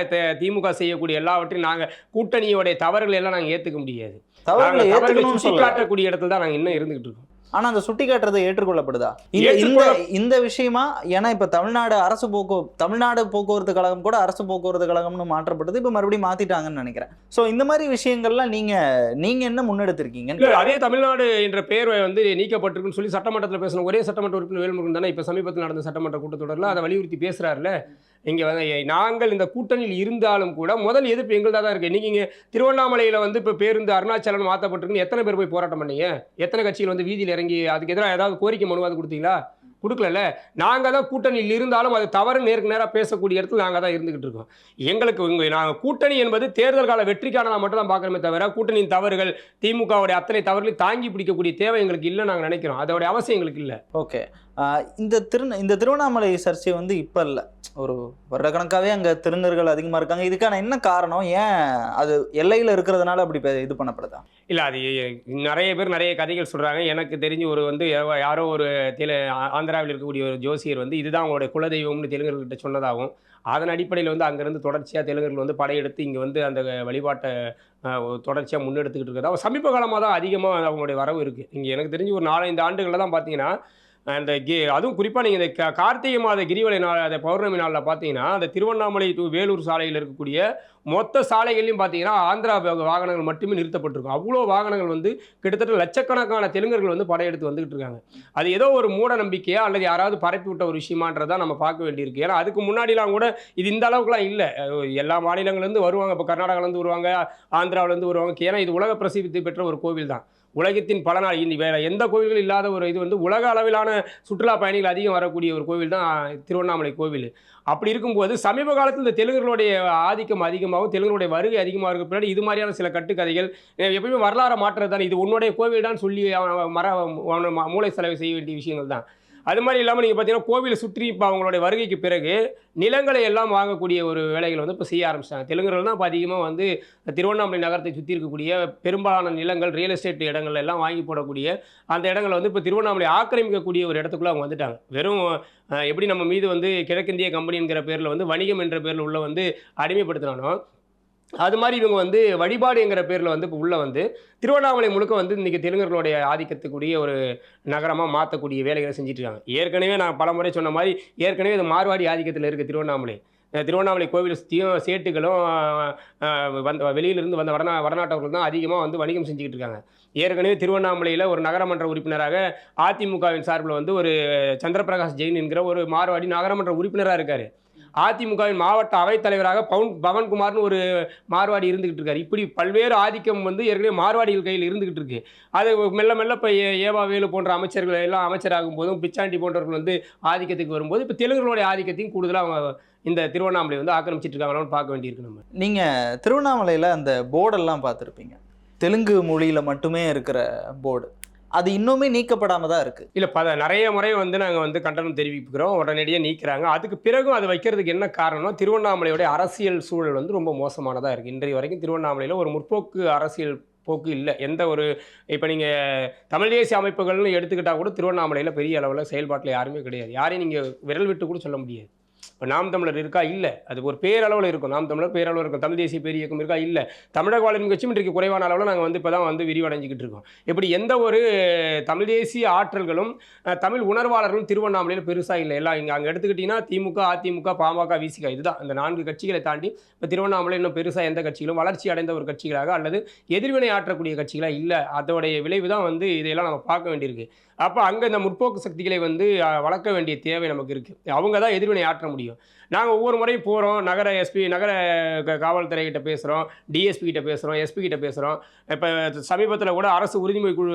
திமுக செய்யக்கூடிய எல்லாவற்றையும் நாங்கள் கூட்டணியோடைய தவறுகளை எல்லாம் நாங்கள் ஏற்றுக்க முடியாது. தவறுகளை ஏற்றுக்கணும்னு சொல்லல. காட்டக்கூடிய இடத்துல தான் நாங்கள் இன்னும் இருந்துகிட்டு இருக்கோம். ஆனா அந்த சுட்டி காட்டுறது ஏற்றுக்கொள்ளப்படுதா? இந்த இந்த விஷயமா ஏன்னா இப்ப தமிழ்நாடு அரசு போக்கு தமிழ்நாடு போக்குவரத்து கழகம் கூட அரசு போக்குவரத்து கழகம்னு மாற்றப்பட்டது இப்ப மறுபடியும் மாத்திட்டாங்கன்னு நினைக்கிறேன். சோ இந்த மாதிரி விஷயங்கள்லாம் நீங்க நீங்க என்ன முன்னெடுத்திருக்கீங்க? அதே தமிழ்நாடு என்ற பெயர் வந்து நீக்கப்பட்டிருக்குன்னு சொல்லி சட்டமன்றத்தில் பேசின ஒரே சட்டமன்ற உறுப்பினர் வேல்முருகன் தானே இப்போ சமீபத்தில் நடந்த சட்டமன்ற கூட்டத்தொடரில் அதை வலியுறுத்தி பேசுறாருல இங்கே வந்து நாங்கள் இந்த கூட்டணியில் இருந்தாலும் கூட முதல் எதிர்ப்பு எங்கள்தான் தான் இருக்குது நீங்கள் இங்கே திருவண்ணாமலையில் வந்து இப்போ பேருந்து அருணாச்சலம் மாற்றப்பட்டிருக்குன்னு எத்தனை பேர் போய் போராட்டம் பண்ணீங்க? எத்தனை கட்சிகள் வந்து வீதியில் இறங்கி அதுக்கு எதிராக ஏதாவது கோரிக்கை மனுவாது கொடுத்தீங்களா? கொடுக்கலல்ல. நாங்கள் தான் கூட்டணியில் இருந்தாலும் அது தவறு நேருக்கு நேராக பேசக்கூடிய இடத்துல நாங்கள் தான் இருந்துகிட்டு இருக்கோம். எங்களுக்கு இங்கே நாங்கள் கூட்டணி என்பது தேர்தல் கால வெற்றிக்கான மட்டும் தான் பார்க்குறோமே தவிர கூட்டணியின் தவறுகள் திமுகவுடைய அத்தனை தவறுகளையும் தாங்கி பிடிக்கக்கூடிய தேவை எங்களுக்கு இல்லை நாங்கள் நினைக்கிறோம். அதோடைய அவசியம் எங்களுக்கு இல்லை. ஓகே. இந்த திரு இந்த திருவண்ணாமலை சர்ச்சை வந்து இப்போ இல்லை. ஒரு வருடக்கணக்காகவே அங்கே திருநர்கள் அதிகமாக இருக்காங்க. இதுக்கான என்ன காரணம்? ஏன் அது எல்லையில் இருக்கிறதுனால அப்படி இது பண்ணப்படுதா? இல்லை அது நிறைய பேர் நிறைய கதைகள் சொல்கிறாங்க எனக்கு தெரிஞ்சு ஒரு வந்து யாரோ- யாரோ ஒரு தெலு ஆந்திராவில் இருக்கக்கூடிய ஒரு ஜோசியர் வந்து இதுதான் அவங்களுடைய குலதெய்வம்னு தெலுங்கர்கிட்ட சொன்னதாகவும் அதன் அடிப்படையில் வந்து அங்கேருந்து தொடர்ச்சியாக தெலுங்கர்கள் வந்து படையெடுத்து இங்கே வந்து அந்த வழிபாட்டை தொடர்ச்சியாக முன்னெடுத்துக்கிட்டு இருக்கிறதா. சமீப காலமாக தான் அதிகமாக அவங்களுடைய வரவு இருக்குது இங்கே எனக்கு தெரிஞ்சு ஒரு நாலஞ்சு ஆண்டுகளில் தான் பார்த்தீங்கன்னா அந்த கி அதுவும் குறிப்பாக நீங்கள் இந்த க கார்த்திகை மாத கிரிவலை நாள் அந்த பௌர்ணமி நாளில் பார்த்தீங்கன்னா அந்த திருவண்ணாமலை டு வேலூர் சாலையில் இருக்கக்கூடிய மொத்த சாலைகள்லையும் பார்த்தீங்கன்னா ஆந்திரா வாகனங்கள் மட்டுமே நிறுத்தப்பட்டிருக்கும். அவ்வளோ வாகனங்கள் வந்து கிட்டத்தட்ட லட்சக்கணக்கான தெலுங்கர்கள் வந்து படையெடுத்து வந்துகிட்டு இருக்காங்க. அது ஏதோ ஒரு மூட நம்பிக்கையா அல்லது யாராவது பரப்பி விட்ட ஒரு விஷயமான்றதா நம்ம பார்க்க வேண்டியிருக்கு. ஏன்னா அதுக்கு முன்னாடிலாம் கூட இது இந்த அளவுக்குலாம் இல்லை. எல்லா மாநிலங்கள்லேருந்து வருவாங்க. இப்போ கர்நாடகாலேருந்து வருவாங்க ஆந்திராவிலேருந்து வருவாங்க. ஏன்னா இது உலக பிரசித்தி பெற்ற ஒரு கோவில் தான் உலகத்தின் பல நாள் இந்த வேறு எந்த கோவில்கள் இல்லாத ஒரு இது வந்து உலக அளவிலான சுற்றுலா பயணிகள் அதிகம் வரக்கூடிய ஒரு கோவில் தான் திருவண்ணாமலை கோவில். அப்படி இருக்கும்போது சமீப காலத்தில் இந்த தெலுங்குகளுடைய ஆதிக்கம் அதிகமாகவும் தெலுங்குடைய வருகை அதிகமாக இருக்க பின்னாடி இது மாதிரியான சில கட்டுக்கதைகள் எப்பயுமே வரலாறு மாற்றுறது தான் இது உன்னுடைய கோவில் தான் சொல்லி மர மூளை செலவு செய்ய வேண்டிய விஷயங்கள் தான். அது மாதிரி இல்லாமல் நீங்கள் பார்த்தீங்கன்னா கோவிலை சுற்றி இப்போ அவங்களுடைய வருகைக்கு பிறகு நிலங்களை எல்லாம் வாங்கக்கூடிய ஒரு வேலைகளை வந்து இப்போ செய்ய ஆரம்பிச்சிட்டாங்க. தெலுங்குகள் தான் இப்போ அதிகமாக வந்து திருவண்ணாமலை நகரத்தை சுற்றி இருக்கக்கூடிய பெரும்பாலான நிலங்கள் ரியல் எஸ்டேட் இடங்கள் எல்லாம் வாங்கி போடக்கூடிய அந்த இடங்களை வந்து இப்போ திருவண்ணாமலை ஆக்கிரமிக்கக்கூடிய ஒரு இடத்துக்குள்ளே அவங்க வந்துட்டாங்க. வெறும் எப்படி நம்ம மீது வந்து கிழக்கிந்திய கம்பெனிங்கிற பேரில் வந்து வணிகம் என்ற பேரில் உள்ள வந்து அடிமைப்படுத்தினாலும் அது மாதிரி இவங்க வந்து வழிபாடுங்கிற பேரில் வந்து இப்போ உள்ளே வந்து திருவண்ணாமலை முழுக்க வந்து இன்றைக்கி தெலுங்கர்களுடைய ஆதிக்கத்துக்குரிய ஒரு நகரமாக மாற்றக்கூடிய வேலைகளை செஞ்சுட்டு இருக்காங்க ஏற்கனவே நான் பலமுறை சொன்ன மாதிரி ஏற்கனவே இது மார்வாடி ஆதிக்கத்தில் இருக்குது திருவண்ணாமலை. திருவண்ணாமலை கோவில் சுற்றியும் சேட்டுகளும் வந்த வெளியிலிருந்து வந்த வடநா வடநாட்டவர்கள் தான் அதிகமாக வந்து வணிகம் செஞ்சுக்கிட்டு இருக்காங்க ஏற்கனவே திருவண்ணாமலையில் ஒரு நகரமன்ற உறுப்பினராக அதிமுகவின் சார்பில் வந்து ஒரு சந்திரபிரகாஷ் ஜெயின் என்கிற ஒரு மார்வாடி நகரமன்ற உறுப்பினராக இருக்கார். அதிமுகவின் மாவட்ட அவைத்தலைவராக பவுன் பவன்குமார்னு ஒரு மார்வாடி இருந்துகிட்டு இருக்காரு. இப்படி பல்வேறு ஆதிக்கம் வந்து ஏற்கனவே மார்வாடிகள் கையில் இருந்துகிட்டு இருக்கு. அது மெல்ல மெல்ல இப்போ ஏவா வேலு போன்ற அமைச்சர்கள் எல்லாம் அமைச்சராகும் போதும் பிச்சாண்டி போன்றவர்கள் வந்து ஆதிக்கத்துக்கு வரும்போது இப்போ தெலுங்குகளுடைய ஆதிக்கத்தையும் கூடுதலாக அவங்க இந்த திருவண்ணாமலை வந்து ஆக்கிரமிச்சிட்டு இருக்காங்களான்னு பார்க்க வேண்டியிருக்கு நம்ம. நீங்கள் திருவண்ணாமலையில் அந்த போர்டெல்லாம் பார்த்துருப்பீங்க. தெலுங்கு மொழியில் மட்டுமே இருக்கிற போர்டு அது இன்னுமே நீக்கப்படாம தான் இருக்கு. இல்லை பல நிறைய முறை வந்து நாங்கள் வந்து கண்டனம் தெரிவிக்கிறோம். உடனடியாக நீக்கிறாங்க. அதுக்கு பிறகும் அது வைக்கிறதுக்கு என்ன காரணம் திருவண்ணாமலையுடைய அரசியல் சூழல் வந்து ரொம்ப மோசமானதாக இருக்குது இன்றைய வரைக்கும் திருவண்ணாமலையில் ஒரு முற்போக்கு அரசியல் போக்கு இல்லை. எந்த ஒரு இப்போ நீங்கள் தமிழ் தேசிய அமைப்புகள்னு எடுத்துக்கிட்டால் கூட திருவண்ணாமலையில் பெரிய அளவில் செயல்பாட்டில் யாருமே கிடையாது. யாரையும் நீங்கள் விரல் விட்டு கூட சொல்ல முடியாது. இப்போ நாம் தமிழர் இருக்கா? இல்லை. அது ஒரு பேரளவில் இருக்கும். நாம் தமிழர் பேரளவில் இருக்கும். தமிழ் தேசிய பேர் இயக்கம் இருக்கா? இல்லை. தமிழக வாழ்வின் கட்சியும் இன்றைக்கு குறைவான அளவில் நாங்கள் வந்து இப்போ தான் வந்து விரிவடைஞ்சிக்கிட்டு இருக்கோம். இப்படி எந்த ஒரு தமிழ் தேசிய ஆற்றல்களும் தமிழ் உணர்வாளர்களும் திருவண்ணாமலையில் பெருசாக இல்லை. எல்லாம் இங்கே அங்கே எடுத்துக்கிட்டிங்கன்னா திமுக அதிமுக பாமக விசிக இதுதான். இந்த நான்கு கட்சிகளை தாண்டி இப்போ திருவண்ணாமலை இன்னும் பெருசாக எந்த கட்சிகளும் வளர்ச்சி அடைந்த ஒரு கட்சிகளாக அல்லது எதிர்வினை ஆற்றக்கூடிய கட்சிகளாக இல்லை. அதோடைய விளைவு தான் வந்து இதையெல்லாம் நம்ம பார்க்க வேண்டியிருக்கு. அப்போ அங்கே இந்த முற்போக்கு சக்திகளை வந்து வளர்க்க வேண்டிய தேவை நமக்கு இருக்குது அவங்க தான் எதிர்வினை ஆற்ற முடியும். முடியும். நாங்கள் ஒவ்வொரு முறையும் போகிறோம் நகர எஸ்பி நகர க- காவல்துறை கிட்ட பேசுகிறோம் டிஎஸ்பி கிட்ட பேசுகிறோம் எஸ்பி கிட்ட பேசுகிறோம் இப்போ சமீபத்தில் கூட அரசு உறுதிமொழி குழு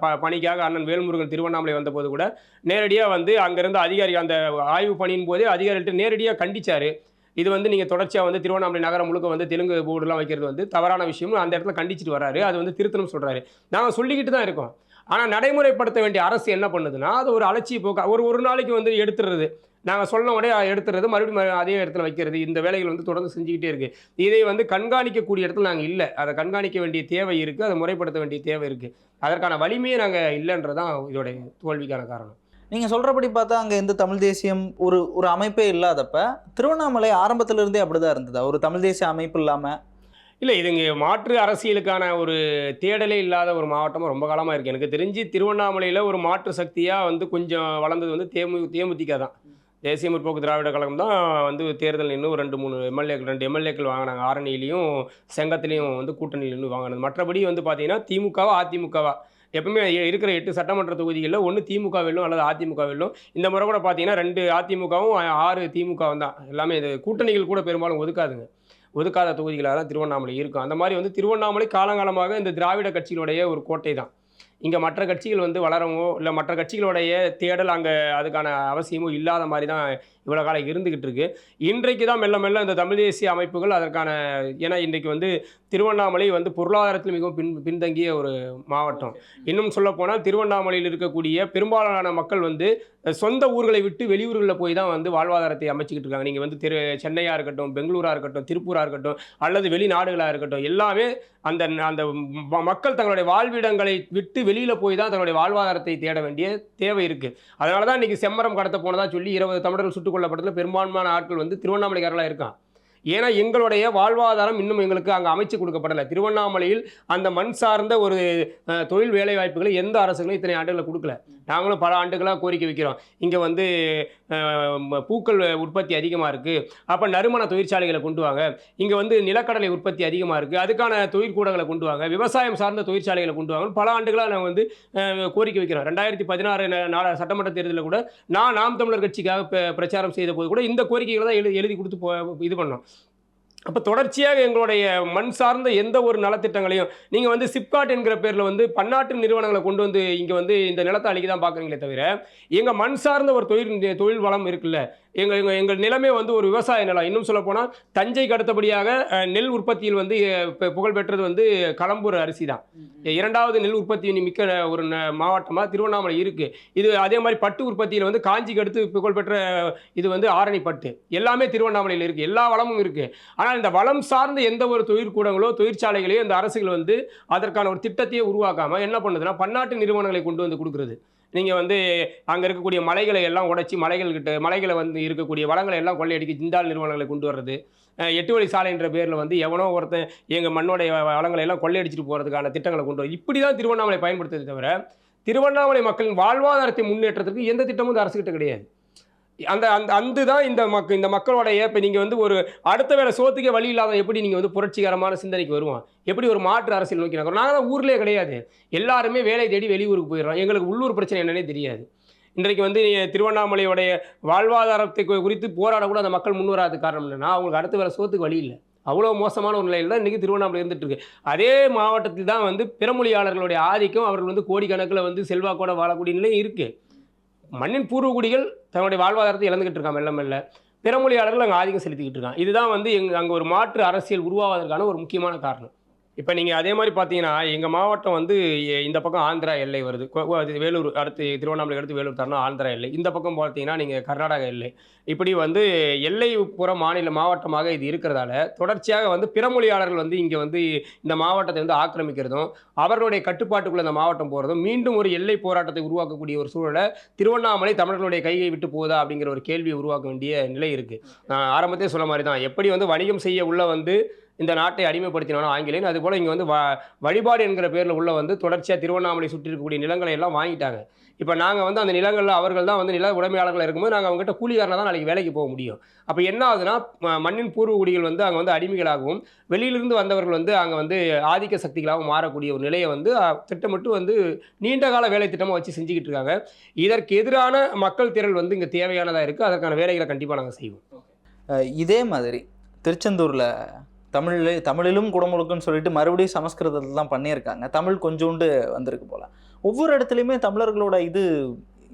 ப பணிக்காக அண்ணன் வேல்முருகன் திருவண்ணாமலை வந்தபோது கூட நேரடியாக வந்து அங்கேருந்து அதிகாரி அந்த ஆய்வு பணியின் போதே அதிகாரிகிட்ட நேரடியாக கண்டிச்சார். இது வந்து நீங்கள் தொடர்ச்சியாக வந்து திருவண்ணாமலை நகரம் முழுக்க வந்து தெலுங்கு போர்டுலாம் வைக்கிறது வந்து தவறான விஷயம் அந்த இடத்துல கண்டிச்சிட்டு வராரு அது வந்து திருத்தணும் சொல்கிறாரு நாங்கள் சொல்லிக்கிட்டு தான் இருக்கோம். ஆனால் நடைமுறைப்படுத்த வேண்டிய அரசு என்ன பண்ணுதுன்னா அது ஒரு அலட்சிய போக்கா ஒரு ஒரு நாளைக்கு வந்து எடுத்துடுறது நாங்கள் சொன்ன உடனே எடுத்துறது மறுபடியும் மறு- அதே இடத்துல வைக்கிறது இந்த வேலைகள் வந்து தொடர்ந்து செஞ்சுக்கிட்டே இருக்குது இதை வந்து கண்காணிக்கக்கூடிய இடத்துல நாங்கள் இல்லை. அதை கண்காணிக்க வேண்டிய தேவை இருக்குது அதை முறைப்படுத்த வேண்டிய தேவை இருக்குது அதற்கான வலிமையே நாங்கள் இல்லைன்றதான் இதோடைய தோல்விக்கான காரணம். நீங்க சொல்றபடி பார்த்தா அங்க எந்த தமிழ் தேசியம் ஒரு ஒரு அமைப்பே இல்லாதப்ப திருவண்ணாமலை ஆரம்பத்துல இருந்தே அப்படிதான் இருந்ததா? ஒரு தமிழ் தேசிய அமைப்பு இல்லாம? இல்லை இது இங்கே மாற்று அரசியலுக்கான ஒரு தேடலே இல்லாத ஒரு மாவட்டமாக ரொம்ப காலமாக இருக்குது எனக்கு தெரிஞ்சு திருவண்ணாமலையில் ஒரு மாற்று சக்தியாக வந்து கொஞ்சம் வளர்ந்தது வந்து தேமு தேமுதிக தான் தேசிய முற்போக்கு திராவிட கழகம் தான் வந்து தேர்தல் நின்று ரெண்டு மூணு எம்எல்ஏக்கள் ரெண்டு எம்எல்ஏக்கள் வாங்கினாங்க. ஆரணியிலையும் செங்கத்துலேயும் வந்து கூட்டணியில் நின்று வாங்கினது. மற்றபடி வந்து பார்த்தீங்கன்னா திமுகவா அதிமுகவா? எப்பவுமே இருக்கிற எட்டு சட்டமன்ற தொகுதிகளில் ஒன்று திமுக வெல்லும் அல்லது அதிமுக வெல்லும். இந்த முறை கூட பார்த்தீங்கன்னா ரெண்டு அதிமுகவும் ஆறு திமுகவும் தான். எல்லாமே இது கூட்டணிகள் கூட பெரும்பாலும் ஒதுக்காதுங்க. ஒதுக்காத தொகுதிகளாக தான் திருவண்ணாமலை இருக்கும். அந்த மாதிரி வந்து திருவண்ணாமலை காலங்காலமாக இந்த திராவிட கட்சிகளுடைய ஒரு கோட்டை தான். இங்கே மற்ற கட்சிகள் வந்து வளரவோ இல்லை மற்ற கட்சிகளுடைய தேடல் அங்கே அதுக்கான அவசியமும் இல்லாத மாதிரி தான் இவ்வளோ காலம் இருந்துக்கிட்டு இருக்கு. இன்றைக்கு தான் மெல்ல மெல்ல இந்த தமிழ் தேசிய அமைப்புகள் அதற்கான ஏன்னா இன்றைக்கு வந்து திருவண்ணாமலை வந்து பொருளாதாரத்தில் மிகவும் பின் பின்தங்கிய ஒரு மாவட்டம். இன்னும் சொல்லப்போனால் திருவண்ணாமலையில் இருக்கக்கூடிய பெரும்பாலான மக்கள் வந்து சொந்த ஊர்களை விட்டு வெளியூர்களில் போய் தான் வந்து வாழ்வாதாரத்தை அமைச்சிக்கிட்டு இருக்காங்க. நீங்கள் வந்து திரு சென்னையாக இருக்கட்டும் பெங்களூராக இருக்கட்டும் திருப்பூராக இருக்கட்டும் அல்லது வெளிநாடுகளாக இருக்கட்டும் எல்லாமே அந்த அந்த மக்கள் தங்களுடைய வாழ்விடங்களை விட்டு வெளியில் போய் தான் தன்னுடைய வாழ்வாதாரத்தை தேட வேண்டிய தேவை இருக்குது அதனால தான் இன்றைக்கி செம்மரம் கடத்த போனதா சொல்லி இருபது தமிழர்கள் சுட்டுக் கொல்லப்பட்டதில் பெரும்பான்மையான ஆட்கள் வந்து திருவண்ணாமலைக்காரர்களாக இருக்கான். ஏன்னா எங்களுடைய வாழ்வாதாரம் இன்னும் எங்களுக்கு அங்கே அமைச்சு கொடுக்கப்படலை. திருவண்ணாமலையில் அந்த மண் சார்ந்த ஒரு தொழில் வேலை வாய்ப்புகளை எந்த அரசுகளும் இத்தனை ஆண்டுகளை கொடுக்கல. நாங்களும் பல ஆண்டுகளாக கோரிக்கை வைக்கிறோம். இங்கே வந்து பூக்கள் உற்பத்தி அதிகமாக இருக்குது அப்போ நறுமண தொழிற்சாலைகளை கொண்டு வாங்க. இங்கே வந்து நிலக்கடலை உற்பத்தி அதிகமாக இருக்குது அதுக்கான தொழிற்கூடங்களை கொண்டு வாங்க. விவசாயம் சார்ந்த தொழிற்சாலைகளை கொண்டு வாங்க பல ஆண்டுகளாக நாங்கள் வந்து கோரிக்கை வைக்கிறோம். ரெண்டாயிரத்தி பதினாறு நாலு சட்டமன்ற தேர்தலில் கூட நான் நாம் தமிழர் கட்சிக்காக பிரச்சாரம் செய்த போது கூட இந்த கோரிக்கைகளை தான் எழுதி கொடுத்து இது பண்ணோம். அப்போ தொடர்ச்சியாக எங்களுடைய மண் சார்ந்த எந்த ஒரு நலத்திட்டங்களையும் நீங்கள் வந்து சிப்காட் என்கிற பேரில் வந்து பன்னாட்டு நிறுவனங்களை கொண்டு வந்து இங்கே வந்து இந்த நிலத்தை அழிக்க தான் பார்க்குறீங்களே தவிர எங்கள் மண் சார்ந்த ஒரு தொழில் தொழில் வளம் இருக்குல்ல எங்கள் எங்கள் எங்கள் நிலமே வந்து ஒரு விவசாய நிலம். இன்னும் சொல்லப்போனால் தஞ்சைக்கு அடுத்தபடியாக நெல் உற்பத்தியில் வந்து புகழ் பெற்றது வந்து களம்பூர் அரிசி தான். இரண்டாவது நெல் உற்பத்தி மிக்க ஒரு மாவட்டமாக திருவண்ணாமலை இருக்குது இது அதே மாதிரி பட்டு உற்பத்தியில் வந்து காஞ்சிக்கு அடுத்து புகழ்பெற்ற இது வந்து ஆரணி பட்டு. எல்லாமே திருவண்ணாமலையில் இருக்குது எல்லா வளமும் இருக்குது ஆனால் இந்த வளம் சார்ந்த எந்த ஒரு தொழிற்கூடங்களோ தொழிற்சாலைகளையோ இந்த அரசுகள் வந்து அதற்கான ஒரு திட்டத்தையே உருவாக்காமல் என்ன பண்ணுதுன்னா பன்னாட்டு நிறுவனங்களை கொண்டு வந்து கொடுக்குறது. நீங்கள் வந்து அங்கே இருக்கக்கூடிய மலைகளை எல்லாம் உடைச்சி மலைகள்கிட்ட மலைகளை வந்து இருக்கக்கூடிய வளங்களை எல்லாம் கொள்ளையடிக்க ஜிந்தால் நிறுவனங்களை கொண்டு வர்றது. எட்டு வழி சாலைன்ற பேரில் வந்து எவனோ ஒருத்தன் எங்கள் மண்ணோடைய வ- வளங்களை எல்லாம் கொள்ளையடிச்சிட்டு போகிறதுக்கான திட்டங்களை கொண்டு வரும் இப்படி தான் திருவண்ணாமலை பயன்படுத்துறதை தவிர திருவண்ணாமலை மக்களின் வாழ்வாதாரத்தை முன்னேற்றத்திற்கு எந்த திட்டமும் இந்த அரசுக்கிட்ட கிடையாது. அந்த அந்த அந்த தான் இந்த மக் இந்த மக்களோட இப்போ நீங்கள் வந்து ஒரு அடுத்த வேலை சோத்துக்கே வழி இல்லாத எப்படி நீங்கள் வந்து புரட்சிகரமான சிந்தனைக்கு வருவோம் எப்படி ஒரு மாற்று அரசியல் நோக்கி நகரும்? நாங்கள் தான் ஊர்லேயே கிடையாது. எல்லாருமே வேலை தேடி வெளியூருக்கு போயிடுறோம். எங்களுக்கு உள்ளூர் பிரச்சனை என்னன்னே தெரியாது. இன்றைக்கு வந்து திருவண்ணாமலையோடைய வாழ்வாதாரத்தை குறித்து போராட கூட அந்த மக்கள் முன்வராது காரணம் என்னன்னா அவங்களுக்கு அடுத்த வேலை சோத்துக்கு வழி இல்லை. அவ்வளோ மோசமான ஒரு நிலையில் தான் இன்றைக்கி திருவண்ணாமலை இருந்துட்டு இருக்கு அதே மாவட்டத்தில் தான் வந்து பிறமொழியாளர்களுடைய ஆதிக்கம் அவர்கள் வந்து கோடிக்கணக்கில் வந்து செல்வாக்கோட வாழக்கூடிய நிலையும் இருக்குது மண்ணின் பூர்வகுடிகள் தன்னுடைய வாழ்வாதாரத்தை இழந்துகிட்டு இருக்காங்க மெல்ல மெல்ல பிறமொழியாளர்கள் அங்கே ஆதிக்கம் செலுத்திக்கிட்டு இருக்காங்க. இதுதான் வந்து எங்கள் அங்கே ஒரு மாற்று அரசியல் உருவாவதற்கான ஒரு முக்கியமான காரணம். இப்போ நீங்கள் அதே மாதிரி பார்த்தீங்கன்னா எங்கள் மாவட்டம் வந்து இந்த பக்கம் ஆந்திரா எல்லை வருது. அது வேலூர் அடுத்து திருவண்ணாமலை அடுத்து வேலூர் தரணும் ஆந்திரா எல்லை. இந்த பக்கம் பார்த்தீங்கன்னா நீங்கள் கர்நாடகா எல்லை. இப்படி வந்து எல்லைப்புற மாநில மாவட்டமாக இது இருக்கிறதால தொடர்ச்சியாக வந்து பிற மொழியாளர்கள் வந்து இங்கே வந்து இந்த மாவட்டத்தை வந்து ஆக்கிரமிக்கிறதும் அவர்களுடைய கட்டுப்பாட்டுக்குள்ள இந்த மாவட்டம் போகிறதும் மீண்டும் ஒரு எல்லை போராட்டத்தை உருவாக்கக்கூடிய ஒரு சூழலை திருவண்ணாமலை தமிழர்களுடைய கையை விட்டு போதா அப்படிங்கிற ஒரு கேள்வியை உருவாக்க வேண்டிய நிலை இருக்குது நான் ஆரம்பத்தையே சொன்ன மாதிரி தான் எப்படி வந்து வணிகம் செய்ய உள்ள வந்து இந்த நாட்டை அடிமைப்படுத்தினானோ ஆங்கிலேயன். அதுபோல் இங்கே வந்து வ வழிபாடு என்கிற பேரில் உள்ள வந்து தொடர்ச்சியாக திருவண்ணாமலை சுற்றி இருக்கக்கூடிய நிலங்களை எல்லாம் வாங்கிட்டாங்க. இப்போ நாங்கள் வந்து அந்த நிலங்களில் அவர்கள் தான் வந்து நில உடைமையாளர்கள் இருக்கும்போது நாங்கள் அவங்ககிட்ட கூலிகாரனாக தான் நாளைக்கு வேலைக்கு போக முடியும். அப்போ என்ன ஆகுதுன்னா மண்ணின் பூர்வ குடிகள் வந்து அங்கே வந்து அடிமைகளாகவும் வெளியிலிருந்து வந்தவர்கள் வந்து அங்கே வந்து ஆதிக்க சக்திகளாகவும் மாறக்கூடிய ஒரு நிலையை வந்து திட்டமிட்டு வந்து நீண்ட கால வேலை திட்டமாக வச்சு செஞ்சுக்கிட்டு இருக்காங்க. இதற்கு எதிரான மக்கள் திரள் வந்து இங்கே தேவையானதாக இருக்குது அதற்கான வேலைகளை கண்டிப்பாக நாங்கள் செய்வோம். இதே மாதிரி திருச்செந்தூரில் தமிழ்ல தமிழிலும் குடமுழுக்குன்னு சொல்லிட்டு மறுபடியும் சமஸ்கிருதத்தில் தான் பண்ணியிருக்காங்க. தமிழ் கொஞ்சோண்டு வந்திருக்கு போல. ஒவ்வொரு இடத்துலையுமே தமிழர்களோட இது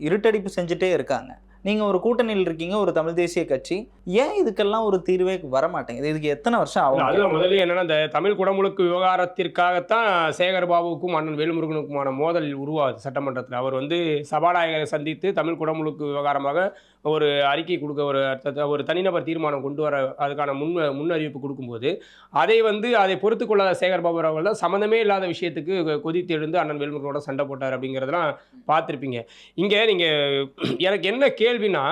இருட்டடிப்பு செஞ்சுட்டே இருக்காங்க. நீங்கள் ஒரு கூட்டணியில் இருக்கீங்க ஒரு தமிழ் தேசிய கட்சி. ஏன் இதுக்கெல்லாம் ஒரு தீர்வே வர மாட்டேங்குது இதுக்கு எத்தனை வருஷம் ஆகும்? அதில் முதல்ல என்னன்னா இந்த தமிழ் குடமுழுக்கு விவகாரத்திற்காகத்தான் சேகர் பாபுவுக்கும் அண்ணன் வேலுமுருகனுக்குமான மோதல் உருவாகுது சட்டமன்றத்தில். அவர் வந்து சபாநாயகரை சந்தித்து தமிழ் குடமுழுக்கு விவகாரமாக ஒரு அறிக்கை கொடுக்க ஒரு ஒரு தனிநபர் தீர்மானம் கொண்டு வர அதுக்கான முன் முன் அறிவிப்பு கொடுக்கும்போது அதை வந்து அதை பொறுத்து கொள்ளாத சேகர் பாபு அவர்கள் தான் சம்மந்தமே இல்லாத விஷயத்துக்கு கொதித்து எழுந்து அண்ணன் வேல்முருகனோட சண்டை போட்டார் அப்படிங்கிறதெல்லாம் பார்த்துருப்பீங்க. இங்கே நீங்கள் எனக்கு என்ன கேள்வினா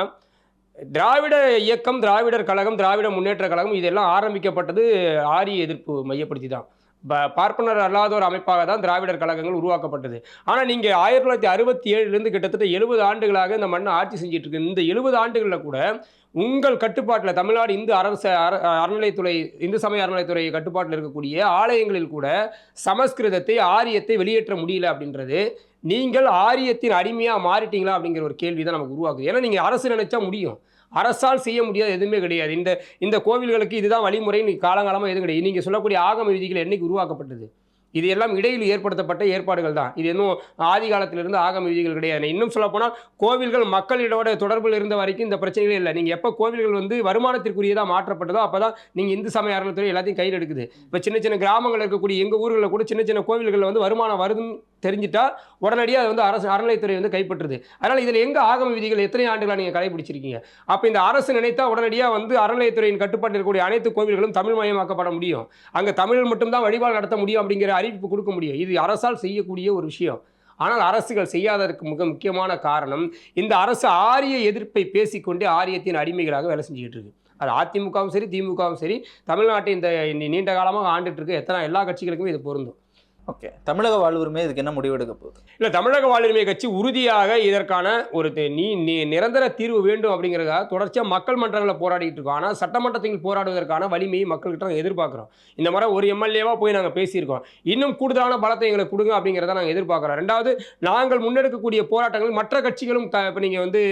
திராவிட இயக்கம் திராவிடர் கழகம் திராவிட முன்னேற்ற கழகம் இதெல்லாம் ஆரம்பிக்கப்பட்டது ஆரிய எதிர்ப்பு மையப்படுத்தி தான். பார்ப்பனர் அல்லாத ஒரு அமைப்பாக தான் திராவிடர் கழகங்கள் உருவாக்கப்பட்டது. ஆனால் நீங்கள் ஆயிரத்தி தொள்ளாயிரத்தி அறுபத்தி ஏழுலேருந்து கிட்டத்தட்ட எழுபது ஆண்டுகளாக இந்த மண்ணை ஆட்சி செஞ்சுட்டு இருக்கு இந்த எழுபது ஆண்டுகளில் கூட உங்கள் கட்டுப்பாட்டில் தமிழ்நாடு இந்து அரசு அற அறநிலைத்துறை இந்து சமய அறநிலைத்துறை கட்டுப்பாட்டில் இருக்கக்கூடிய ஆலயங்களில் கூட சமஸ்கிருதத்தை ஆரியத்தை வெளியேற்ற முடியல அப்படின்றது நீங்கள் ஆரியத்தின் அடிமையாக மாறிட்டீங்களா அப்படிங்கிற ஒரு கேள்வி தான் நமக்கு உருவாக்குது. ஏன்னா நீங்கள் அரசு நினைச்சா முடியும். அரசால் செய்ய முடியாத எதுவுமே கிடையாது. இந்த இந்த கோவில்களுக்கு இதுதான் வழிமுறை காலங்காலமாக எதுவும் கிடையாது. நீங்கள் சொல்லக்கூடிய ஆகம விதிகள் என்னைக்கு உருவாக்கப்பட்டது? இது எல்லாம் இடையில் ஏற்படுத்தப்பட்ட ஏற்பாடுகள் தான். இது இன்னும் ஆதி காலத்திலிருந்து ஆகம விதிகள் கிடையாது. இன்னும் சொல்லப்போனால் கோவில்கள் மக்களிடோட தொடர்பில் இருந்த வரைக்கும் இந்த பிரச்சனைகளே இல்லை. நீங்கள் எப்போ கோவில்கள் வந்து வருமானத்திற்குரியதாக மாற்றப்பட்டதோ அப்போ தான் நீங்கள் இந்து சமய அறநிலைத்துறை எல்லாத்தையும் கையில் எடுக்குது. இப்போ சின்ன சின்ன கிராமங்கள் இருக்கக்கூடிய எங்கள் ஊர்களில் கூட சின்ன சின்ன கோவில்களில் வந்து வருமானம் வருதுன்னு தெரிஞ்சிட்டா உடனடியாக அது வந்து அரசு அறநிலைத்துறை வந்து கைப்பற்றுது. அதனால் இதில் எங்கே ஆகம விதிகள் எத்தனை ஆண்டுகளாக நீங்கள் கடைபிடிச்சிருக்கீங்க? அப்போ இந்த அரசு நினைத்தா உடனடியாக வந்து அறநிலையத்துறையின் கட்டுப்பாட்டில் இருக்கக்கூடிய அனைத்து கோவில்களும் தமிழ் மயமாக்கப்பட முடியும். அங்கே தமிழ் மட்டும்தான் வழிபாடு நடத்த முடியும் அப்படிங்கிற அறிவிப்பு கொடுக்க முடியும். இது அரசால் செய்யக்கூடிய ஒரு விஷயம். ஆனால் அரசுகள் செய்யாததற்கு மிக முக்கியமான காரணம் இந்த அரசு ஆரிய எதிர்ப்பை பேசிக்கொண்டே ஆரியத்தின் அடிமைகளாக வேலை செஞ்சுக்கிட்டு இருக்கு. அது அதிமுகவும் சரி திமுகவும் சரி தமிழ்நாட்டை இந்த நீண்ட காலமாக ஆண்டுட்டு இருக்கு எத்தனை எல்லா கட்சிகளுக்குமே இது பொருந்தும். ஓகே. தமிழக வாழ்வுரிமை இதுக்கு என்ன முடிவெடுக்க போகுது? இல்லை தமிழக வாழ்வுரிமை கட்சி உறுதியாக இதற்கான ஒரு நீ நீ நிரந்தர தீர்வு வேண்டும் அப்படிங்கிறதுக்காக தொடர்ச்சியாக மக்கள் மன்றங்களில் போராடிட்டு இருக்கோம். ஆனால் சட்டமன்றத்தில் போராடுவதற்கான வலிமையை மக்கள்கிட்ட நாங்கள் எதிர்பார்க்குறோம். இந்த மாதிரி ஒரு எம்எல்ஏவாக போய் நாங்கள் பேசியிருக்கோம். இன்னும் கூடுதலான பலத்தை எங்களுக்கு கொடுங்க அப்படிங்கிறத நாங்கள் எதிர்பார்க்குறோம். ரெண்டாவது நாங்கள் முன்னெடுக்கக்கூடிய போராட்டங்கள் மற்ற கட்சிகளும் த இப்போ நீங்கள் வந்து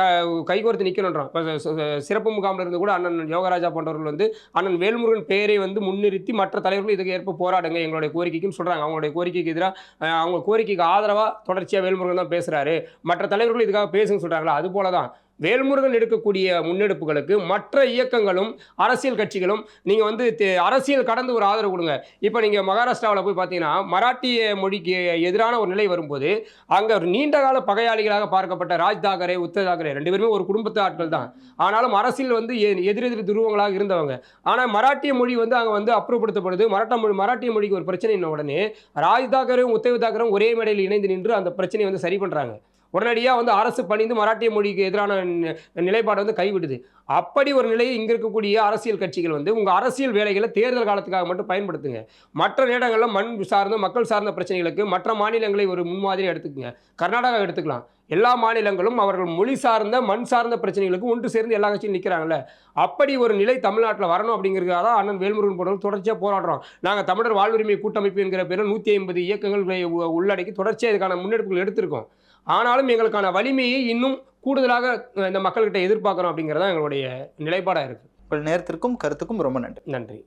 த கைகோர்த்து நிற்கணுன்றோம் இப்போ சிறப்பு முகாமில் இருந்து கூட அண்ணன் யோகராஜா போன்றவர்கள் வந்து அண்ணன் வேல்முருகன் பெயரை வந்து முன்னிறுத்தி மற்ற தலைவர்கள் இதுக்கு ஏற்ப போராடுங்க எங்களுடைய கோரிக்கைன்னு சொல்கிறாங்க அவங்களுடைய கோரிக்கைக்கு எதிராக அவங்க கோரிக்கைக்கு ஆதரவாக தொடர்ச்சியாக வேல்முருகன் தான் பேசுகிறாரு மற்ற தலைவர்கள் இதுக்காக பேசுன்னு சொல்கிறாங்களா அது போல தான் வேல்முருகன் எடுக்கக்கூடிய முன்னெடுப்புகளுக்கு மற்ற இயக்கங்களும் அரசியல் கட்சிகளும் நீங்கள் வந்து அரசியல் கடந்து ஒரு ஆதரவு கொடுங்க. இப்போ நீங்கள் மகாராஷ்டிராவில் போய் பார்த்தீங்கன்னா மராட்டிய மொழிக்கு எதிரான ஒரு நிலை வரும்போது அங்கே ஒரு நீண்ட கால பகையாளிகளாக பார்க்கப்பட்ட ராஜ் தாக்கரே உத்தவ் தாக்கரே ரெண்டு பேருமே ஒரு குடும்பத்து ஆட்கள் தான். ஆனாலும் அரசியல் வந்து எ- எதிரெதிர் துருவங்களாக இருந்தவங்க. ஆனால் மராட்டிய மொழி வந்து அங்கே வந்து அப்புறப்படுத்தப்படுது. மராட்டா மொழி மராட்டிய மொழிக்கு ஒரு பிரச்சனை உடனே ராஜ் தாக்கரேவும் உத்தவ் தாக்கரும் ஒரே மேடையில் இணைந்து நின்று அந்த பிரச்சனையை வந்து சரி பண்ணுறாங்க உடனடியாக வந்து அரசு பணிந்து மராட்டிய மொழிக்கு எதிரான நிலைப்பாடு வந்து கைவிடுது. அப்படி ஒரு நிலையை இங்கே இருக்கக்கூடிய அரசியல் கட்சிகள் வந்து உங்கள் அரசியல் வேலைகளை தேர்தல் காலத்துக்காக மட்டும் பயன்படுத்துங்க. மற்ற நேரங்களில் மண் சார்ந்த மக்கள் சார்ந்த பிரச்சனைகளுக்கு மற்ற மாநிலங்களை ஒரு முன்மாதிரி எடுத்துக்கங்க. கர்நாடகா எடுத்துக்கலாம். எல்லா மாநிலங்களும் அவர்கள் மொழி சார்ந்த மண் சார்ந்த பிரச்சனைகளுக்கு ஒன்று சேர்ந்து எல்லா கட்சியும் நிற்கிறாங்களே அப்படி ஒரு நிலை தமிழ்நாட்டில் வரணும் அப்படிங்கிறதுக்காக தான் அண்ணன் வேல்முருகன் போன்றவர்கள் தொடர்ச்சியாக போராடுறோம். நாங்கள் தமிழர் வாழ்வுரிமை கூட்டமைப்பு என்கிற பேரில் நூற்றி ஐம்பது இயக்கங்களை உ- உள்ளடக்கி தொடர்ச்சியாக இதுக்கான முன்னெடுப்புகள் எடுத்திருக்கோம். ஆனாலும் எங்களுக்கான வலிமையை இன்னும் கூடுதலாக இந்த மக்கள்கிட்ட எதிர்பார்க்குறோம் அப்படிங்கிறதா எங்களுடைய நிலைப்பாடாக இருக்குது உங்கள் நேரத்திற்கும் கருத்துக்கும் ரொம்ப நன்றி. நன்றி.